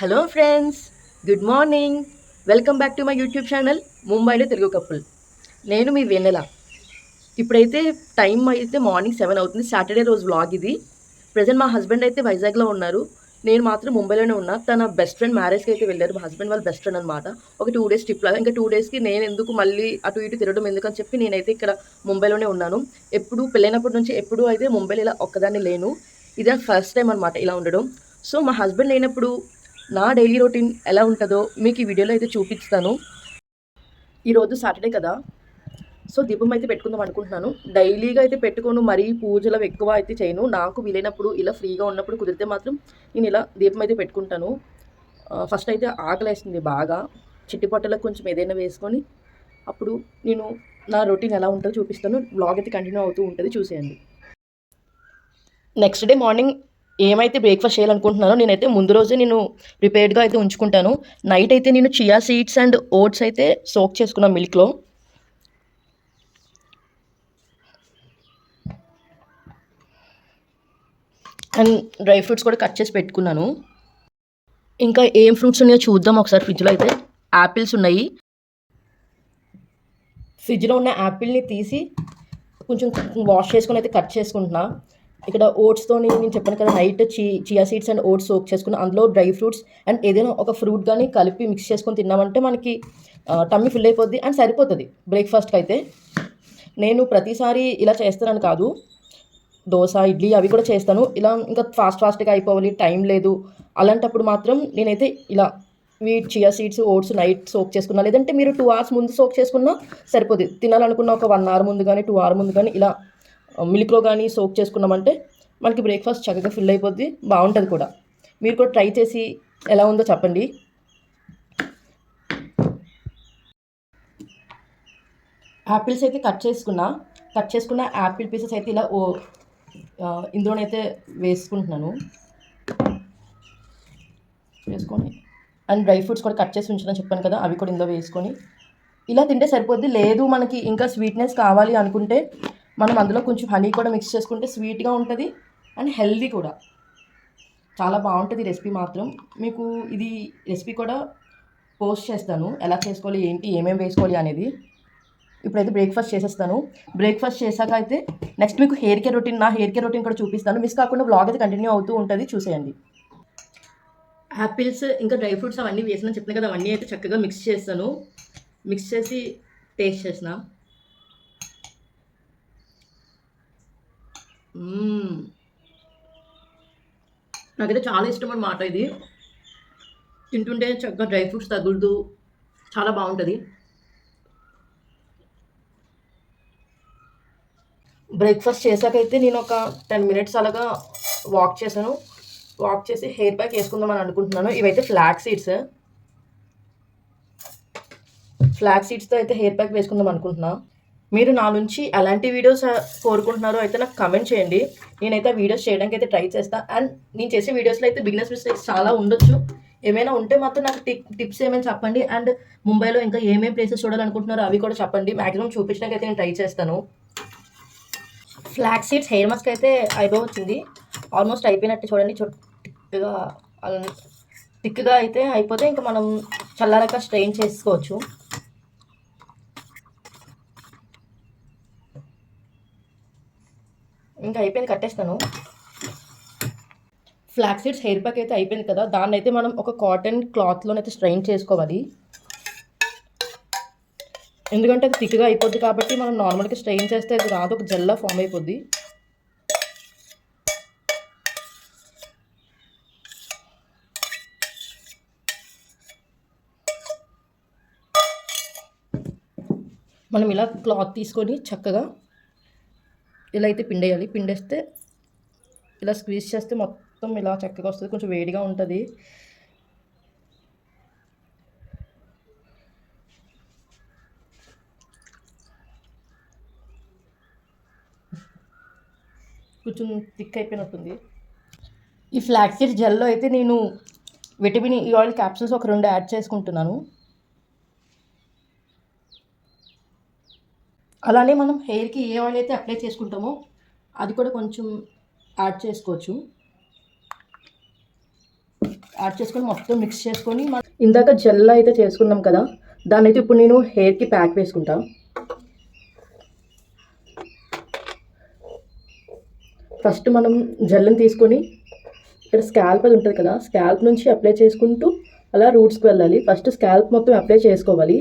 Hello friends good morning welcome back to my YouTube channel ముంబైలో Telugu couple నేను మీ వెన్నెల ఇప్పుడైతే టైం అయితే మార్నింగ్ సెవెన్ అవుతుంది. సాటర్డే రోజు వ్లాగ్ ఇది. ప్రజెంట్ మా హస్బెండ్ అయితే వైజాగ్లో ఉన్నారు. నేను మాత్రం ముంబైలోనే ఉన్నా. తన బెస్ట్ ఫ్రెండ్ మ్యారేజ్కి అయితే వెళ్ళారు. మా హస్బెండ్ వాళ్ళ బెస్ట్ ఫ్రెండ్ అనమాట ఒక టూ డేస్ ట్రిప్ లాగా ఇంకా టూ డేస్కి నేను ఎందుకు మళ్ళీ అటు ఇటు తిరగడం ఎందుకని చెప్పి నేనైతే ఇక్కడ ముంబైలోనే ఉన్నాను. ఎప్పుడు పెళ్ళైనప్పటి నుంచి ఎప్పుడు అయితే ముంబైలో ఇలా ఒక్కదాన్ని లేను. ఇదే ఫస్ట్ టైం అనమాట ఇలా ఉండడం. సో మా హస్బెండ్ లేనప్పుడు నా డైలీ రొటీన్ ఎలా ఉంటుందో మీకు ఈ వీడియోలో అయితే చూపిస్తాను. ఈరోజు సాటర్డే కదా. సో దీపం అయితే పెట్టుకుందాం అనుకుంటున్నాను. డైలీగా అయితే పెట్టుకోను మరీ పూజలు ఎక్కువ అయితే చేయను. నాకు వీలైనప్పుడు ఇలా ఫ్రీగా ఉన్నప్పుడు కుదిరితే మాత్రం నేను ఇలా దీపం అయితే పెట్టుకుంటాను. ఫస్ట్ అయితే ఆకలేస్తుంది బాగా. చిట్టిపొట్టలకు కొంచెం ఏదైనా వేసుకొని అప్పుడు నేను నా రొటీన్ ఎలా ఉంటుందో చూపిస్తాను. బ్లాగ్ అయితే కంటిన్యూ అవుతూ ఉంటుంది. చూసేయండి. నెక్స్ట్ డే మార్నింగ్ ఏమైతే బ్రేక్ఫాస్ట్ చేయాలనుకుంటున్నానో నేనైతే ముందు రోజే నేను ప్రిపేర్డ్గా అయితే ఉంచుకుంటాను. నైట్ అయితే నేను చియా సీడ్స్ అండ్ ఓట్స్ అయితే సోక్ చేసుకున్నాను మిల్క్లో అండ్ డ్రై ఫ్రూట్స్ కూడా కట్ చేసి పెట్టుకున్నాను. ఇంకా ఏం ఫ్రూట్స్ ఉన్నాయో చూద్దాం ఒకసారి ఫ్రిడ్జ్లో అయితే. యాపిల్స్ ఉన్నాయి. ఫ్రిడ్జ్లో ఉన్న యాపిల్ని తీసి కొంచెం వాష్ చేసుకుని అయితే కట్ చేసుకుంటున్నా. ఇక్కడ ఓట్స్తోని నేను చెప్పాను కదా నైట్ చి chia seeds and oats soak చేసుకుని అందులో డ్రై ఫ్రూట్స్ అండ్ ఏదైనా ఒక ఫ్రూట్ కానీ కలిపి మిక్స్ చేసుకొని తిన్నామంటే మనకి టమ్మీ ఫిల్ అయిపోద్ది అండ్ సరిపోతుంది. బ్రేక్ఫాస్ట్కి అయితే నేను ప్రతిసారి ఇలా చేస్తానని కాదు. దోశ ఇడ్లీ అవి కూడా చేస్తాను. ఇలా ఇంకా ఫాస్ట్ ఫాస్ట్గా అయిపోవాలి టైం లేదు. అలాంటప్పుడు మాత్రం నేనైతే ఇలా wheat chia seeds oats night soak చేసుకున్నా. లేదంటే మీరు టూ అవర్స్ ముందు సోక్ చేసుకున్నా సరిపోతుంది తినాలనుకున్న ఒక వన్ అవర్ ముందు కానీ టూ అవర్ ముందు కానీ ఇలా మిల్క్లో కానీ సోక్ చేసుకున్నామంటే మనకి బ్రేక్ఫాస్ట్ చక్కగా ఫిల్ అయిపోద్ది బాగుంటుంది కూడా. మీరు కూడా ట్రై చేసి ఎలా ఉందో చెప్పండి. యాపిల్స్ అయితే కట్ చేసుకున్నా కట్ చేసుకున్న యాపిల్ పీసెస్ అయితే ఇలా ఓ ఇందులోనైతే వేసుకుంటున్నాను. వేసుకొని అండ్ డ్రై ఫ్రూట్స్ కూడా కట్ చేసి ఉంచాలని చెప్పాను కదా అవి కూడా ఇందులో వేసుకొని. ఇలా తింటే సరిపోద్ది లేదు మనకి ఇంకా స్వీట్నెస్ కావాలి అనుకుంటే మనం అందులో కొంచెం హనీ కూడా మిక్స్ చేసుకుంటే స్వీట్గా ఉంటుంది అండ్ హెల్దీ కూడా. చాలా బాగుంటుంది రెసిపీ మాత్రం. మీకు ఇది రెసిపీ కూడా పోస్ట్ చేస్తాను. ఎలా చేసుకోవాలి ఏంటి ఏమేమి వేసుకోవాలి అనేది. ఇప్పుడైతే బ్రేక్ఫాస్ట్ చేసేస్తాను. బ్రేక్ఫాస్ట్ చేశాక అయితే నెక్స్ట్ మీకు హెయిర్ కేర్ రొటీన్ నా హెయిర్ కేర్ రొటీన్ కూడా చూపిస్తాను. మిస్ కాకుండా బ్లాగ్ అయితే కంటిన్యూ అవుతూ ఉంటుంది. చూసేయండి. యాపిల్స్ ఇంకా డ్రై ఫ్రూట్స్ అవన్నీ వేసినా. చెప్పిన కదా అవన్నీ అయితే చక్కగా మిక్స్ చేస్తాను. మిక్స్ చేసి టేస్ట్ చేసిన. నాకైతే చాలా ఇష్టం అన్నమాట ఇది. తింటుంటే చక్కగా డ్రై ఫ్రూట్స్ తగులుతూ చాలా బాగుంటుంది. బ్రేక్ఫాస్ట్ చేశాకైతే నేను ఒక టెన్ మినిట్స్ అలాగా వాక్ చేశాను. వాక్ చేసి హెయిర్ ప్యాక్ వేసుకుందామని అనుకుంటున్నాను. ఇవైతే ఫ్లాక్ సీడ్స్. ఫ్లాక్ సీడ్స్తో అయితే హెయిర్ ప్యాక్ వేసుకుందాం అనుకుంటున్నాను మీరు నా నుంచి ఎలాంటి వీడియోస్ కోరుకుంటున్నారో అయితే నాకు కమెంట్ చేయండి. నేనైతే వీడియోస్ చేయడానికి అయితే ట్రై చేస్తాను అండ్ నేను చేసే వీడియోస్లో అయితే బిగినర్స్ మిస్టేక్స్ చాలా ఉండొచ్చు. ఏమైనా ఉంటే మాత్రం నాకు టిప్ టిప్స్ ఏమైనా చెప్పండి. అండ్ ముంబైలో ఇంకా ఏమేమి ప్లేసెస్ చూడాలనుకుంటున్నారో అవి కూడా చెప్పండి. మ్యాక్సిమం చూపించడానికి అయితే నేను ట్రై చేస్తాను. ఫ్లాక్ సీడ్స్ హెయిర్ మాస్క్ అయితే అయిపోవచ్చింది ఆల్మోస్ట్ అయిపోయినట్టు చూడండి. టిక్గా థిక్గా అయితే అయిపోతే ఇంకా మనం చల్లారక స్ట్రెయిన్ చేసుకోవచ్చు. ఇంకా అయిపోయింది కట్టేస్తాను. ఫ్లాక్ సీడ్స్ హెయిర్ ప్యాక్ అయితే అయిపోయింది కదా దాన్ని అయితే మనం ఒక కాటన్ క్లాత్లోనైతే స్ట్రెయిన్ చేసుకోవాలి. ఎందుకంటే అది థిక్గా అయిపోద్ది కాబట్టి మనం నార్మల్గా స్ట్రెయిన్ చేస్తే అది రాదు ఒక జెల్లా ఫామ్ అయిపోద్ది. మనం ఇలా క్లాత్ తీసుకొని చక్కగా ఇలా అయితే పిండేయాలి. పిండేస్తే ఇలా స్క్వీజ్ చేస్తే మొత్తం ఇలా చక్కగా వస్తుంది. కొంచెం వేడిగా ఉంటుంది. కొంచెం థిక్ అయిపోయినట్టుంది. ఈ ఫ్లాక్సీడ్ జెల్లో అయితే నేను విటమిన్ ఈ ఆయిల్ క్యాప్సూల్స్ ఒక రెండు యాడ్ చేసుకుంటున్నాను. అలానే మనం హెయిర్కి ఏ ఆయిల్ అయితే అప్లై చేసుకుంటామో అది కూడా కొంచెం యాడ్ చేసుకోవచ్చు. యాడ్ చేసుకొని మొత్తం మిక్స్ చేసుకొని మనం ఇందాక జెల్ అయితే చేసుకున్నాం కదా దాన్ని అయితే ఇప్పుడు నేను హెయిర్కి ప్యాక్ వేసుకుంటా. ఫస్ట్ మనం జెల్ని తీసుకొని ఇక్కడ స్కాల్ప్ అది ఉంటుంది కదా స్కాల్ప్ నుంచి అప్లై చేసుకుంటూ అలా రూట్స్కి వెళ్ళాలి. ఫస్ట్ స్కాల్ప్ మొత్తం అప్లై చేసుకోవాలి.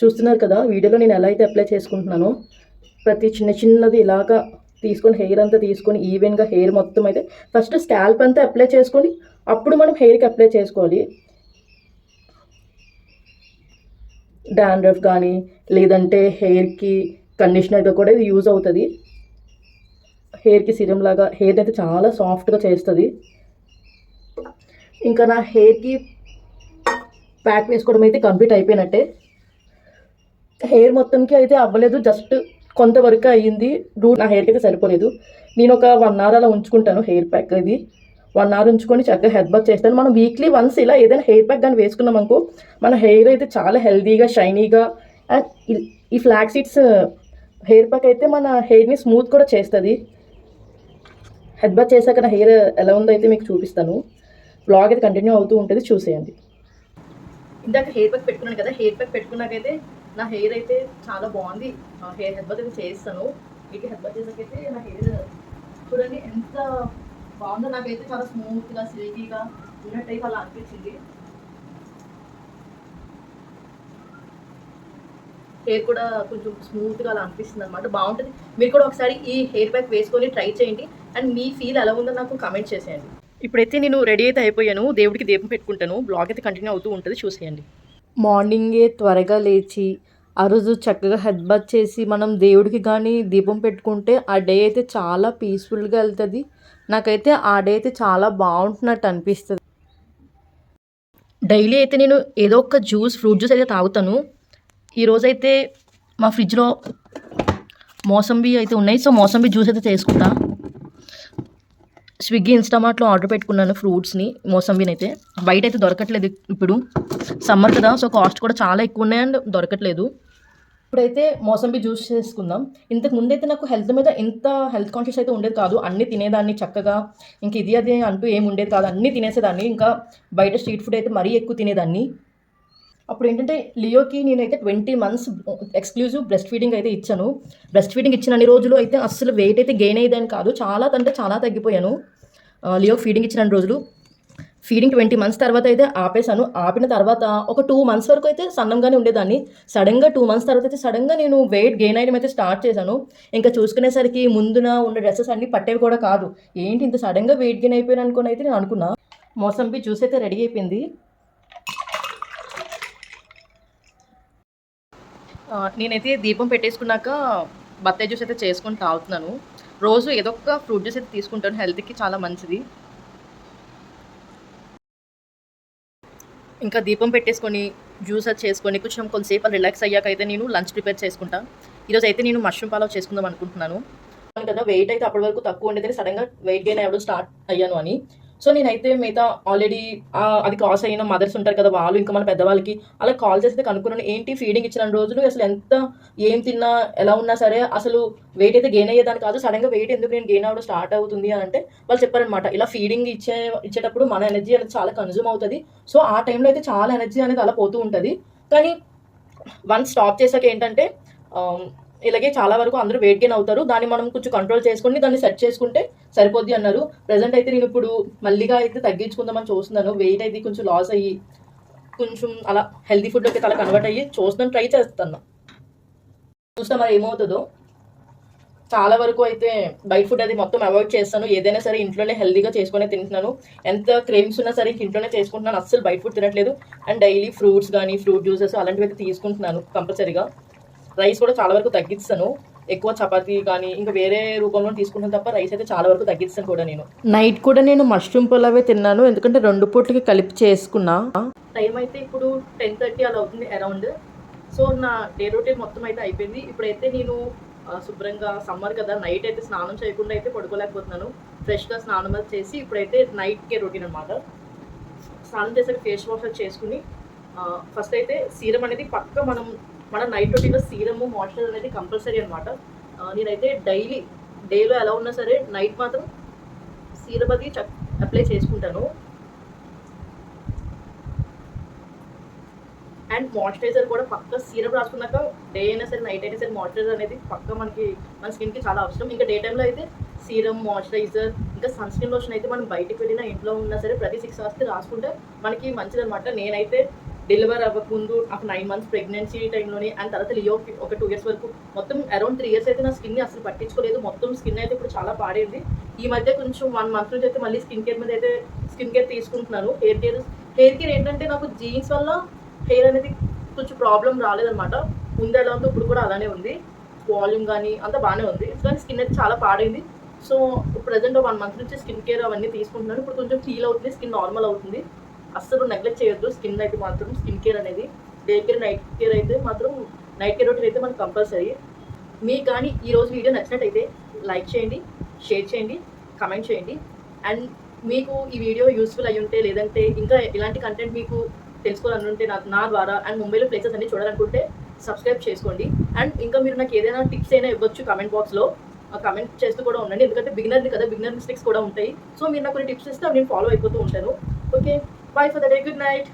చూస్తున్నారు కదా వీడియోలో నేను ఎలా అయితే అప్లై చేసుకుంటున్నానో ప్రతి చిన్న చిన్నది ఇలాగా తీసుకొని హెయిర్ అంతా తీసుకొని ఈవెన్గా హెయిర్ మొత్తం అయితే ఫస్ట్ స్కాల్ప్ అంతా అప్లై చేసుకొని అప్పుడు మనం హెయిర్కి అప్లై చేసుకోవాలి. డాండ్రఫ్ కానీ లేదంటే హెయిర్కి కండిషనర్గా కూడా ఇది యూజ్ అవుతుంది. హెయిర్కి సిరం లాగా హెయిర్ అయితే చాలా సాఫ్ట్గా చేస్తుంది. ఇంకా నా హెయిర్కి ప్యాక్ వేసుకోవడం అయితే కంప్లీట్ అయిపోయినట్టే. హెయిర్ మొత్తంకి అయితే అవ్వలేదు. జస్ట్ కొంతవరకు అయ్యింది. రూట్ నా హెయిర్కి అయితే సరిపోలేదు. నేను ఒక వన్ అవర్ అలా ఉంచుకుంటాను హెయిర్ ప్యాక్ ఇది. వన్ అవర్ ఉంచుకొని చక్కగా హెడ్ బాత్ చేస్తాను. మనం వీక్లీ వన్స్ ఇలా ఏదైనా హెయిర్ ప్యాక్ కానీ వేసుకున్నాం అనుకో మన హెయిర్ అయితే చాలా హెల్దీగా షైనీగా అండ్ ఈ ఫ్లాక్ సీడ్స్ హెయిర్ ప్యాక్ అయితే మన హెయిర్ని స్మూత్ కూడా చేస్తుంది. హెడ్ బాత్ చేశాక నా హెయిర్ ఎలా ఉందో అయితే మీకు చూపిస్తాను. బ్లాగ్ అయితే కంటిన్యూ అవుతూ ఉంటుంది. చూసేయండి. ఇందాక హెయిర్ ప్యాక్ పెట్టుకున్నాను కదా హెయిర్ ప్యాక్ పెట్టుకున్నాకైతే నా హెయిర్ అయితే చాలా బాగుంది. హెయిర్ హెడ్ అయితే చేస్తాను. మీకు హెడ్ చేసాకైతే నా హెయిర్ చూడండి ఎంత బాగుందో. నాకైతే చాలా స్మూత్గా సిల్కీగా ఉన్నట్టయితే అలా అనిపించింది. హెయిర్ కూడా కొంచెం స్మూత్గా అలా అనిపిస్తుంది అనమాట బాగుంటుంది. మీరు కూడా ఒకసారి ఈ హెయిర్ ప్యాక్ వేసుకొని ట్రై చేయండి. అండ్ మీ ఫీల్ ఎలా ఉందో నాకు కమెంట్ చేసేయండి. ఇప్పుడైతే నేను రెడీ అయితే అయిపోయాను. దేవుడికి దీపం పెట్టుకుంటాను. బ్లాగ్ అయితే కంటిన్యూ అవుతూ ఉంటుంది. చూసేయండి. మార్నింగే త్వరగా లేచి ఆ రోజు చక్కగా హెడ్బాత్ చేసి మనం దేవుడికి కానీ దీపం పెట్టుకుంటే ఆ డే అయితే చాలా పీస్ఫుల్గా వెళ్తుంది. నాకైతే ఆ డే అయితే చాలా బాగుంటున్నట్టు అనిపిస్తుంది. డైలీ అయితే నేను ఏదో ఒక జ్యూస్ ఫ్రూట్ జ్యూస్ అయితే తాగుతాను. ఈరోజైతే మా ఫ్రిడ్జ్లో మోసంబి అయితే ఉన్నాయి. సో మోసంబి జ్యూస్ అయితే చేసుకుంటా. స్విగ్గీ ఇన్స్టామార్ట్లో ఆర్డర్ పెట్టుకున్నాను ఫ్రూట్స్ని మోసంబిని అయితే బయట అయితే దొరకట్లేదు ఇప్పుడు. సమ్మర్ కదా సో కాస్ట్ కూడా చాలా ఎక్కువ ఉన్నాయి అండ్ దొరకట్లేదు. ఇప్పుడైతే మోసంబి జ్యూస్ చేసుకుందాం. ఇంతకు ముందైతే నాకు హెల్త్ మీద ఇంత హెల్త్ కాన్షియస్ అయితే ఉండేది కాదు. అన్ని తినేదాన్ని చక్కగా. ఇంక ఇది అది అంటూ ఏమి ఉండేది కాదు. అన్నీ తినేసేదాన్ని. ఇంకా బయట స్ట్రీట్ ఫుడ్ అయితే మరీ ఎక్కువ తినేదాన్ని. అప్పుడు ఏంటంటే లియోకి నేనైతే twenty months exclusive breast feeding అయితే ఇచ్చాను. బ్రెస్ట్ ఫీడింగ్ ఇచ్చిన అన్ని రోజులు అయితే అస్సలు వెయిట్ అయితే గెయిన్ అయ్యేదని కాదు. చాలా అంటే చాలా తగ్గిపోయాను. లియోకి ఫీడింగ్ ఇచ్చిన అన్ని రోజులు. ఫీడింగ్ ట్వంటీ మంత్స్ తర్వాత అయితే ఆపేశాను. ఆపిన తర్వాత ఒక టూ మంత్స్ వరకు అయితే సన్నంగానే ఉండేదాన్ని. సడన్గా టూ మంత్స్ తర్వాత అయితే సడన్గా నేను వెయిట్ గెయిన్ అయ్యడం అయితే స్టార్ట్ చేశాను. ఇంకా చూసుకునేసరికి ముందున ఉన్న డ్రెస్సెస్ అన్నీ పట్టేవి కూడా కాదు. ఏంటి ఇంత సడన్గా వెయిట్ గెయిన్ అయిపోయాను అనుకుని అయితే నేను అనుకున్నా. మోసంబి జ్యూస్ అయితే రెడీ అయిపోయింది. నేనైతే దీపం పెట్టేసుకున్నాక బత్తాయి జ్యూస్ అయితే చేసుకొని తాగుతున్నాను. రోజు ఏదో ఒక ఫ్రూట్ జ్యూస్ అయితే తీసుకుంటాను. హెల్త్కి చాలా మంచిది. ఇంకా దీపం పెట్టేసుకొని జ్యూస్ అది చేసుకొని కొంచెం కొంతసేపు రిలాక్స్ అయ్యాక అయితే నేను లంచ్ ప్రిపేర్ చేసుకుంటాను ఈరోజు అయితే నేను మష్రూమ్ పాలవ్ చేసుకుందాం అనుకుంటున్నాను. కదా వెయిట్ అయితే అప్పటి వరకు తక్కువ ఉండేది సడన్గా వెయిట్ గెయిన్ అవ్వడం స్టార్ట్ అయ్యాను అని. సో నేనైతే మిగతా ఆల్రెడీ అది కాస్ అయిన మదర్స్ ఉంటారు కదా వాళ్ళు ఇంకా మన పెద్దవాళ్ళకి అలా కాల్ చేస్తే కనుక్కున్నాను. ఏంటి ఫీడింగ్ ఇచ్చిన రోజులు? అసలు ఎంత ఏం తిన్నా ఎలా ఉన్నా సరే అసలు వెయిట్ అయితే గెయిన్ అయ్యేదాన్ని కాదు. సడన్గా వెయిట్ ఎందుకు నేను గెయిన్ అవ్వడం స్టార్ట్ అవుతుంది అని అంటే వాళ్ళు చెప్పారనమాట ఇలా ఫీడింగ్ ఇచ్చే ఇచ్చేటప్పుడు మన ఎనర్జీ అనేది చాలా కన్జ్యూమ్ అవుతుంది. సో ఆ టైంలో అయితే చాలా ఎనర్జీ అనేది అలా పోతూ ఉంటుంది. కానీ వన్ స్టాప్ చేశాక ఏంటంటే ఇలాగే చాలా వరకు అందరూ వెయిట్ గెయిన్ అవుతారు. దాన్ని మనం కొంచెం కంట్రోల్ చేసుకుని దాన్ని సెట్ చేసుకుంటే సరిపోద్ది అన్నారు. ప్రజెంట్ అయితే నేను ఇప్పుడు మళ్ళీగా అయితే తగ్గించుకుందామని చూస్తున్నాను. వెయిట్ అయితే కొంచెం లాస్ అయ్యి కొంచెం అలా హెల్తీ ఫుడ్లోకి అలా కన్వర్ట్ అయ్యి చూస్తున్నాను ట్రై చేస్తాను చూస్తే మరి ఏమవుతుందో? చాలా వరకు అయితే బయట ఫుడ్ అది మొత్తం అవాయిడ్ చేస్తాను. ఏదైనా సరే ఇంట్లోనే హెల్దీగా చేసుకునే తింటున్నాను. ఎంత క్రేమ్స్ ఉన్నా సరే ఇంట్లోనే చేసుకుంటున్నాను. అస్సలు బయట ఫుడ్ తినట్లేదు. అండ్ డైలీ ఫ్రూట్స్ కానీ ఫ్రూట్ జ్యూసెస్ అలాంటివి అయితే తీసుకుంటున్నాను కంపల్సరీగా రైస్ కూడా చాలా వరకు తగ్గిస్తాను. ఎక్కువ చపాతీ కానీ ఇంకా వేరే రూపంలో తీసుకుంటాను తప్ప రైస్ అయితే చాలా వరకు తగ్గిస్తాను కూడా నేను. నైట్ కూడా నేను మష్రూమ్ పులావే తిన్నాను. ఎందుకంటే రెండు పూట్లకి కలిపి చేసుకున్నా. టైం అయితే ఇప్పుడు టెన్ థర్టీ అలా అవుతుంది అరౌండ్. సో నా డే రొటీన్ మొత్తం అయితే అయిపోయింది. ఇప్పుడైతే నేను శుభ్రంగా సమ్మర్ కదా నైట్ అయితే స్నానం చేయకుండా అయితే పడుకోలేకపోతున్నాను. ఫ్రెష్గా స్నానం అది చేసి ఇప్పుడైతే నైట్కే రొటీన్ అనమాట స్నానం చేసాక ఫేస్ వాష్ చేసుకుని ఫస్ట్ అయితే సీరం అనేది పక్క మనం మన నైట్ రొటీన్లో సీరము మాయిశ్చరైజర్ అనేది కంపల్సరీ అనమాట నేనైతే డైలీ డేలో ఎలా ఉన్నా సరే నైట్ మాత్రం సీరం అది అప్లై చేసుకుంటాను. అండ్ మాయిశ్చరైజర్ కూడా పక్క సీరం రాసుకున్నాక డే అయినా సరే నైట్ అయినా సరే మాయిశ్చరైజర్ అనేది పక్క మనకి మన స్కిన్కి చాలా అవసరం. ఇంకా డే టైంలో అయితే సీరం మాయిశ్చరైజర్ ఇంకా సన్ స్క్రీన్ లోషన్ అయితే మనం బయటకు వెళ్ళినా ఇంట్లో ఉన్నా సరే ప్రతి సిక్స్ అవర్స్కి రాసుకుంటే మనకి మంచిదనమాట నేనైతే డెలివర్ అవ్వకముందు నాకు నైన్ మంత్స్ ప్రెగ్నెన్సీ టైంలోని అండ్ తర్వాత లియో ఒక టూ ఇయర్స్ వరకు. మొత్తం అరౌండ్ త్రీ ఇయర్స్ అయితే నా స్కిన్ అసలు పట్టించుకోలేదు. మొత్తం స్కిన్ అయితే ఇప్పుడు చాలా పాడైంది. ఈ మధ్య కొంచెం వన్ మంత్ నుంచి అయితే మళ్ళీ స్కిన్ కేర్ మీద అయితే స్కిన్ కేర్ తీసుకుంటున్నాను. హెయిర్ కేర్ హెయిర్ కేర్ ఏంటంటే నాకు జీన్స్ వల్ల హెయిర్ అనేది కొంచెం ప్రాబ్లం రాలేదనమాట ముందు ఎలా ఉందో ఇప్పుడు కూడా అలానే ఉంది. వాల్యూమ్ కానీ అంతా బాగానే ఉంది. కానీ స్కిన్ అయితే చాలా పాడైంది. సో ప్రజెంట్ వన్ మంత్ నుంచి స్కిన్ కేర్ అవన్నీ తీసుకుంటున్నాను. ఇప్పుడు కొంచెం ఫీల్ అవుతుంది స్కిన్ నార్మల్ అవుతుంది. అస్సలు నెగ్లెక్ట్ చేయొద్దు. స్కిన్ అయితే మాత్రం స్కిన్ కేర్ అనేది. డే కేర్ నైట్ కేర్ అయితే మాత్రం నైట్ కేర్ రొటీన్ అయితే మనకు కంపల్సరీ మీకు కానీ ఈ రోజు వీడియో నచ్చినట్టయితే లైక్ చేయండి షేర్ చేయండి కమెంట్ చేయండి. అండ్ మీకు ఈ వీడియో యూస్ఫుల్ అయి ఉంటే లేదంటే ఇంకా ఇలాంటి కంటెంట్ మీకు తెలుసుకోవాలనుంటే నా నా ద్వారా అండ్ ముంబైలో ప్లేసెస్ అన్ని చూడాలనుకుంటే సబ్స్క్రైబ్ చేసుకోండి. అండ్ ఇంకా మీరు నాకు ఏదైనా టిప్స్ అయినా ఇవ్వచ్చు కమెంట్ బాక్స్లో కమెంట్ చేస్తూ కూడా ఉండండి. ఎందుకంటే బిగినర్ని కదా బిగినర్ మిస్టేక్స్ కూడా ఉంటాయి. సో మీరు నాకు కొన్ని టిప్స్ ఇస్తే నేను ఫాలో అయిపోతూ ఉంటాను. Okay bye for the day good night